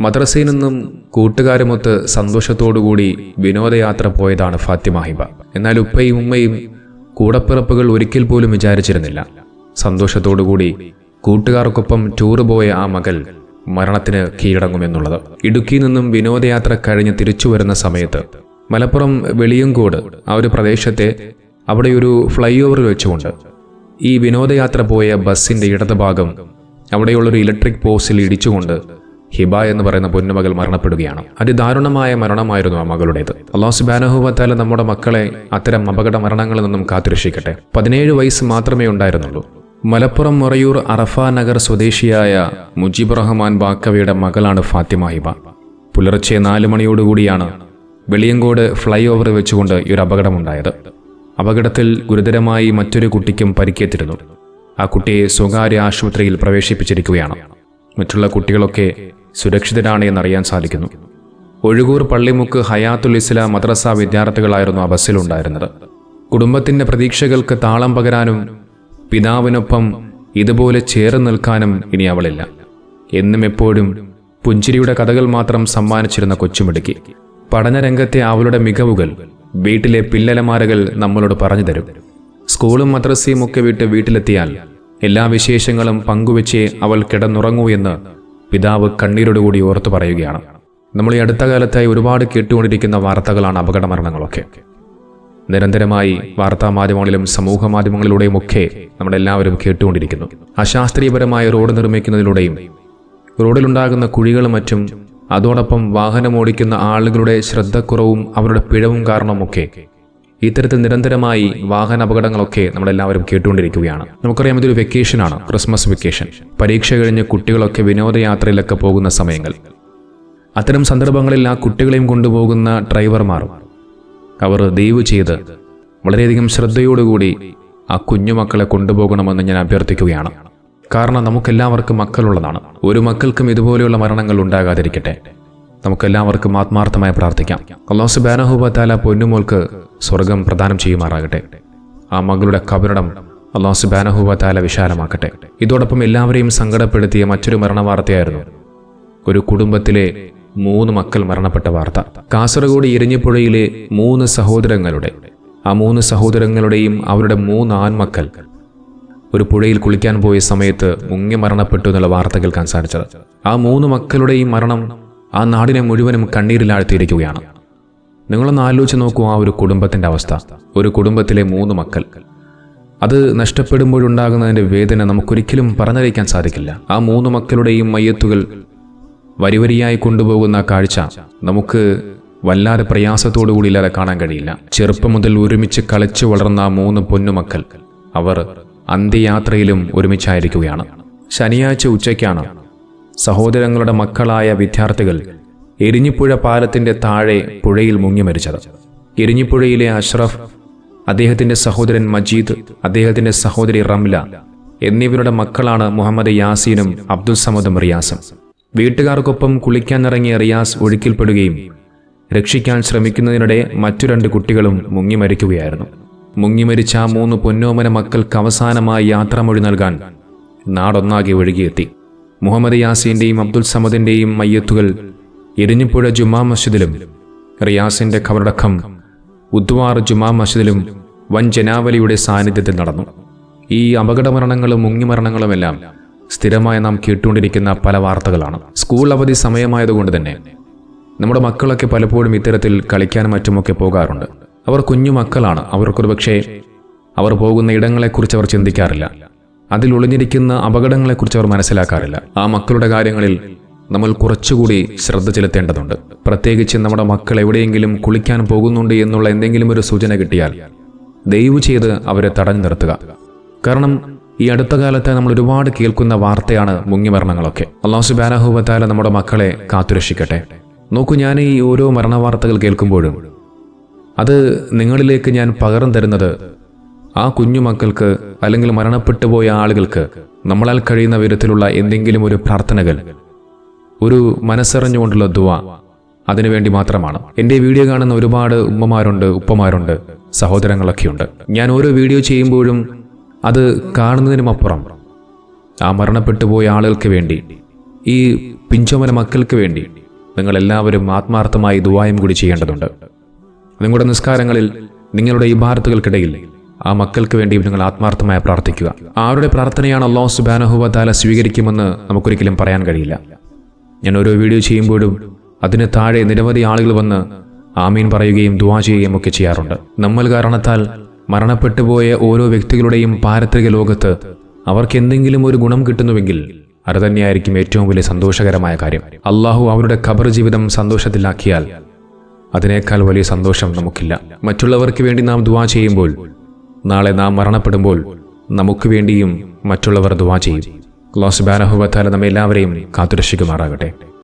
മദ്രസയിൽ നിന്നും കൂട്ടുകാരുമൊത്ത് സന്തോഷത്തോടുകൂടി വിനോദയാത്ര പോയതാണ് ഫാത്തിമ ഹിബ. എന്നാൽ ഉപ്പയും ഉമ്മയും കൂടപ്പിറപ്പുകൾ ഒരിക്കൽ പോലും വിചാരിച്ചിരുന്നില്ല. സന്തോഷത്തോടുകൂടി കൂട്ടുകാർക്കൊപ്പം ടൂറ് പോയ ആ മകൾ മരണത്തിന് കീഴടങ്ങുമെന്നുള്ളത്. ഇടുക്കിയിൽ നിന്നും വിനോദയാത്ര കഴിഞ്ഞ് തിരിച്ചു വരുന്ന സമയത്ത് മലപ്പുറം വെളിയങ്കോട് ആ ഒരു പ്രദേശത്തെ അവിടെ ഒരു ഫ്ലൈ ഓവറിൽ വെച്ചുകൊണ്ട് ഈ വിനോദയാത്ര പോയ ബസ്സിന്റെ ഇടതുഭാഗം അവിടെയുള്ളൊരു ഇലക്ട്രിക് പോസ്റ്റിൽ ഇടിച്ചുകൊണ്ട് ഹിബ എന്ന് പറയുന്ന പൊന്നുമകൾ മരണപ്പെടുകയാണ്. അതിദാരുണമായ മരണമായിരുന്നു ആ മകളുടേത്. അള്ളാഹു സുബാനഹുബത്താല നമ്മുടെ മക്കളെ അത്തരം അപകട മരണങ്ങളിൽ നിന്നും കാത്തുരക്ഷിക്കട്ടെ. പതിനേഴ് വയസ്സ് മാത്രമേ ഉണ്ടായിരുന്നുള്ളൂ. മലപ്പുറം മൊറയൂർ അറഫ നഗർ സ്വദേശിയായ മുജീബ് റഹ്മാൻ ബാക്കവയുടെ മകളാണ് ഫാത്തിമ ഹിബ. പുലർച്ചെ നാല് മണിയോടുകൂടിയാണ് വെളിയങ്കോട് ഫ്ലൈ ഓവർ വെച്ചുകൊണ്ട് ഈ ഒരു അപകടമുണ്ടായത്. അപകടത്തിൽ ഗുരുതരമായി മറ്റൊരു കുട്ടിക്കും പരിക്കേറ്റിരുന്നു. ആ കുട്ടിയെ സ്വകാര്യ ആശുപത്രിയിൽ പ്രവേശിപ്പിച്ചിരിക്കുകയാണ്. മറ്റുള്ള കുട്ടികളൊക്കെ സുരക്ഷിതരാണ് എന്നറിയാൻ സാധിക്കുന്നു. ഒഴുകൂർ പള്ളിമുക്ക് ഹയാത്തുൽ ഇസ്ലാം മദ്രസ വിദ്യാർത്ഥികളായിരുന്നു ആ ബസ്സിലുണ്ടായിരുന്നത് കുടുംബത്തിന്റെ പ്രതീക്ഷകൾക്ക് താളം പകരാനും പിതാവിനൊപ്പം ഇതുപോലെ ചേർന്ന് നിൽക്കാനും ഇനി അവളില്ല. എന്നും എപ്പോഴും പുഞ്ചിരിയുടെ കഥകൾ മാത്രം സമ്മാനിച്ചിരുന്ന കൊച്ചുമിടുക്കി. പഠനരംഗത്തെ അവളുടെ മികവുകൾ വീട്ടിലെ പില്ലലമാരകൾ നമ്മളോട് പറഞ്ഞു തരും. സ്കൂളും മദ്രസയും ഒക്കെ വിട്ട് വീട്ടിലെത്തിയാൽ എല്ലാ വിശേഷങ്ങളും പങ്കുവെച്ചേ അവൾ കിടന്നുറങ്ങൂ എന്ന് പിതാവ് കണ്ണീരോടുകൂടി ഓർത്തു പറയുകയാണ്. നമ്മൾ ഈ അടുത്ത കാലത്തായി ഒരുപാട് കേട്ടുകൊണ്ടിരിക്കുന്ന വാർത്തകളാണ് അപകട മരണങ്ങളൊക്കെ നിരന്തരമായി വാർത്താ മാധ്യമങ്ങളിലും സമൂഹ മാധ്യമങ്ങളിലൂടെയും ഒക്കെ നമ്മളെല്ലാവരും കേട്ടുകൊണ്ടിരിക്കുന്നു. അശാസ്ത്രീയപരമായ റോഡ് നിർമ്മിക്കുന്നതിലൂടെയും റോഡിലുണ്ടാകുന്ന കുഴികളും മറ്റും അതോടൊപ്പം വാഹനമോടിക്കുന്ന ആളുകളുടെ ശ്രദ്ധക്കുറവും അവരുടെ പിഴവും കാരണമൊക്കെ ഇത്തരത്തിൽ നിരന്തരമായി വാഹന അപകടങ്ങളൊക്കെ നമ്മളെല്ലാവരും കേട്ടുകൊണ്ടിരിക്കുകയാണ്. നമുക്കറിയാം ഇതൊരു വെക്കേഷനാണ് ക്രിസ്മസ് വെക്കേഷൻ പരീക്ഷ കഴിഞ്ഞ് കുട്ടികളൊക്കെ വിനോദയാത്രയിലൊക്കെ പോകുന്ന സമയങ്ങൾ. അത്തരം സന്ദർഭങ്ങളിൽ ആ കുട്ടികളെയും കൊണ്ടുപോകുന്ന ഡ്രൈവർമാരും അവർ ദയവ് ചെയ്ത് വളരെയധികം ശ്രദ്ധയോടുകൂടി ആ കുഞ്ഞുമക്കളെ കൊണ്ടുപോകണമെന്ന് ഞാൻ അഭ്യർത്ഥിക്കുകയാണ്. കാരണം നമുക്കെല്ലാവർക്കും മക്കളുള്ളതാണ്. ഒരു മക്കൾക്കും ഇതുപോലെയുള്ള മരണങ്ങൾ ഉണ്ടാകാതിരിക്കട്ടെ. നമുക്കെല്ലാവർക്കും ആത്മാർത്ഥമായി പ്രാർത്ഥിക്കാം. അള്ളാഹു സുബാനഹുബത്താല പൊന്നുമോൾക്ക് സ്വർഗം പ്രദാനം ചെയ്യുമാറാകട്ടെ. ആ മകളുടെ കബരടം അള്ളാഹു സുബാനഹുബത്താല വിശാലമാക്കട്ടെ. ഇതോടൊപ്പം എല്ലാവരെയും സങ്കടപ്പെടുത്തിയ മറ്റൊരു മരണവാർത്തയായിരുന്നു. ഒരു കുടുംബത്തിലെ മൂന്ന് മക്കൾ മരണപ്പെട്ട വാർത്ത. കാസർഗോഡ് ഇരിഞ്ഞിപ്പുഴയിലെ മൂന്ന് സഹോദരങ്ങളുടെ ആ മൂന്ന് സഹോദരങ്ങളുടെയും അവരുടെ മൂന്ന് ആൺമക്കൾ ഒരു പുഴയിൽ കുളിക്കാൻ പോയ സമയത്ത് മുങ്ങി മരണപ്പെട്ടു എന്നുള്ള വാർത്ത കേൾക്കാൻ സാധിച്ചത്. ആ മൂന്ന് മക്കളുടെയും മരണം ആ നാടിനെ മുഴുവനും കണ്ണീരിലാഴ്ത്തിയിരിക്കുകയാണ്. നിങ്ങളൊന്ന് ആലോചിച്ച് നോക്കൂ ആ ഒരു കുടുംബത്തിന്റെ അവസ്ഥ. ഒരു കുടുംബത്തിലെ മൂന്ന് മക്കൾ. അത് നഷ്ടപ്പെടുമ്പോഴുണ്ടാകുന്നതിന്റെ വേദന നമുക്കൊരിക്കലും പറഞ്ഞറിയിക്കാൻ സാധിക്കില്ല. ആ മൂന്ന് മക്കളുടെയും മയ്യത്തുകൾ വരിവരിയായി കൊണ്ടുപോകുന്ന കാഴ്ച നമുക്ക് വല്ലാതെ പ്രയാസത്തോടുകൂടി ഇല്ലാതെ കാണാൻ കഴിയില്ല. ചെറുപ്പം മുതൽ ഒരുമിച്ച് കളിച്ചു വളർന്ന മൂന്ന് പൊന്നുമക്കൾ അവർ അന്ത്യയാത്രയിലും ഒരുമിച്ചായിരിക്കുകയാണ്. ശനിയാഴ്ച ഉച്ചയ്ക്കാണ് സഹോദരങ്ങളുടെ മക്കളായ വിദ്യാർത്ഥികൾ എരിഞ്ഞിപ്പുഴ പാലത്തിന്റെ താഴെ പുഴയിൽ മുങ്ങി മരിച്ചത്. എരിഞ്ഞിപ്പുഴയിലെ അഷ്റഫ് അദ്ദേഹത്തിന്റെ സഹോദരൻ മജീദ് അദ്ദേഹത്തിന്റെ സഹോദരി റംല എന്നിവരുടെ മക്കളാണ് മുഹമ്മദ് യാസീനും അബ്ദുൽ സമദും റിയാസും. വീട്ടുകാർക്കൊപ്പം കുളിക്കാനിറങ്ങിയ റിയാസ് ഒഴുക്കിൽപ്പെടുകയും രക്ഷിക്കാൻ ശ്രമിക്കുന്നതിനിടെ മറ്റു രണ്ട് കുട്ടികളും മുങ്ങി മരിക്കുകയായിരുന്നു. മുങ്ങി മരിച്ച മൂന്ന് പൊന്നോമന മക്കൾക്ക് അവസാനമായി യാത്രാമൊഴി നൽകാൻ നാടൊന്നാകെ ഒഴുകിയെത്തി. മുഹമ്മദ് യാസീന്റെയും അബ്ദുൽ സമദിന്റെയും മയ്യത്തുകൾ എരിഞ്ഞിപ്പുഴ ജുമാ മസ്ജിദിലും റിയാസിന്റെ ഖബറടക്കം ഉദ്വാർ ജുമാ മസ്ജിദിലും വൻ ജനാവലിയുടെ സാന്നിധ്യത്തിൽ നടന്നു. ഈ അപകടമരണങ്ങളും മുങ്ങിമരണങ്ങളുമെല്ലാം സ്ഥിരമായി നാം കേട്ടുകൊണ്ടിരിക്കുന്ന പല വാർത്തകളാണ്. സ്കൂൾ അവധി സമയമായതുകൊണ്ട് തന്നെ നമ്മുടെ മക്കളൊക്കെ പലപ്പോഴും ഇത്തരത്തിൽ കളിക്കാനും മറ്റുമൊക്കെ പോകാറുണ്ട്. അവർ കുഞ്ഞു മക്കളാണ്. അവർക്കൊരു പക്ഷേ അവർ പോകുന്ന ഇടങ്ങളെക്കുറിച്ച് അവർ ചിന്തിക്കാറില്ല. അതിൽ ഒളിഞ്ഞിരിക്കുന്ന അപകടങ്ങളെക്കുറിച്ച് അവർ മനസ്സിലാക്കാറില്ല. ആ മക്കളുടെ കാര്യങ്ങളിൽ നമ്മൾ കുറച്ചുകൂടി ശ്രദ്ധ ചെലുത്തേണ്ടതുണ്ട്. പ്രത്യേകിച്ച് നമ്മുടെ മക്കൾ എവിടെയെങ്കിലും കുളിക്കാൻ പോകുന്നുണ്ട് എന്നുള്ള എന്തെങ്കിലും ഒരു സൂചന കിട്ടിയാൽ ദയവ് ചെയ്ത് അവരെ തടഞ്ഞു നിർത്തുക. കാരണം ഈ അടുത്ത കാലത്ത് നമ്മൾ ഒരുപാട് കേൾക്കുന്ന വാർത്തയാണ് മുങ്ങിമരണങ്ങളൊക്കെ. അള്ളാഹു സുബാനഹുബത്താല നമ്മുടെ മക്കളെ കാത്തുരക്ഷിക്കട്ടെ. നോക്കൂ ഞാൻ ഈ ഓരോ മരണവാർത്തകൾ കേൾക്കുമ്പോഴും അത് നിങ്ങളിലേക്ക് ഞാൻ പകർന്നു തരുന്നത് ആ കുഞ്ഞുമക്കൾക്ക് അല്ലെങ്കിൽ മരണപ്പെട്ടു പോയ ആളുകൾക്ക് നമ്മളാൽ കഴിയുന്ന വിധത്തിലുള്ള എന്തെങ്കിലും ഒരു പ്രാർത്ഥനകൾ ഒരു മനസ്സറിഞ്ഞുകൊണ്ടുള്ള ദുവ അതിനുവേണ്ടി മാത്രമാണ്. എന്റെ വീഡിയോ കാണുന്ന ഒരുപാട് ഉമ്മമാരുണ്ട് ഉപ്പമാരുണ്ട് സഹോദരങ്ങളൊക്കെയുണ്ട്. ഞാൻ ഓരോ വീഡിയോ ചെയ്യുമ്പോഴും അത് കാണുന്നതിനുമപ്പുറം ആ മരണപ്പെട്ടു പോയ ആളുകൾക്ക് വേണ്ടി ഈ പിഞ്ചോമന മക്കൾക്ക് വേണ്ടി നിങ്ങൾ എല്ലാവരും ആത്മാർത്ഥമായി ദുവായും കൂടി ചെയ്യേണ്ടതുണ്ട്. നിങ്ങളുടെ നിസ്കാരങ്ങളിൽ നിങ്ങളുടെ ഈ ഭാരത്തുകൾക്കിടയിൽ ആ മക്കൾക്ക് വേണ്ടി നിങ്ങൾ ആത്മാർത്ഥമായി പ്രാർത്ഥിക്കുക. ആരുടെ പ്രാർത്ഥനയാണ് അള്ളാഹു സുബാനഹുബ താല സ്വീകരിക്കുമെന്ന് നമുക്കൊരിക്കലും പറയാൻ കഴിയില്ല. ഞാൻ ഓരോ വീഡിയോ ചെയ്യുമ്പോഴും അതിന് താഴെ നിരവധി ആളുകൾ വന്ന് ആമീൻ പറയുകയും ദുവാ ചെയ്യുകയും ഒക്കെ ചെയ്യാറുണ്ട്. നമ്മൾ കാരണത്താൽ മരണപ്പെട്ടു പോയ ഓരോ വ്യക്തികളുടെയും പാരത്രിക ലോകത്ത് അവർക്ക് എന്തെങ്കിലും ഒരു ഗുണം കിട്ടുന്നുവെങ്കിൽ അത് തന്നെയായിരിക്കും ഏറ്റവും വലിയ സന്തോഷകരമായ കാര്യം. അള്ളാഹു അവരുടെ ഖബർ ജീവിതം സന്തോഷത്തിലാക്കിയാൽ അതിനേക്കാൾ വലിയ സന്തോഷം നമുക്കില്ല. മറ്റുള്ളവർക്ക് വേണ്ടി നാം ദുവാ ചെയ്യുമ്പോൾ നാളെ നാം മരണപ്പെടുമ്പോൾ നമുക്ക് വേണ്ടിയും മറ്റുള്ളവർ ദുവാ ചെയ്യും. ക്ലോസ് ബാനഹുബത്താല നമ്മെല്ലാവരെയും കാത്തുരക്ഷിക്കുമാറാകട്ടെ.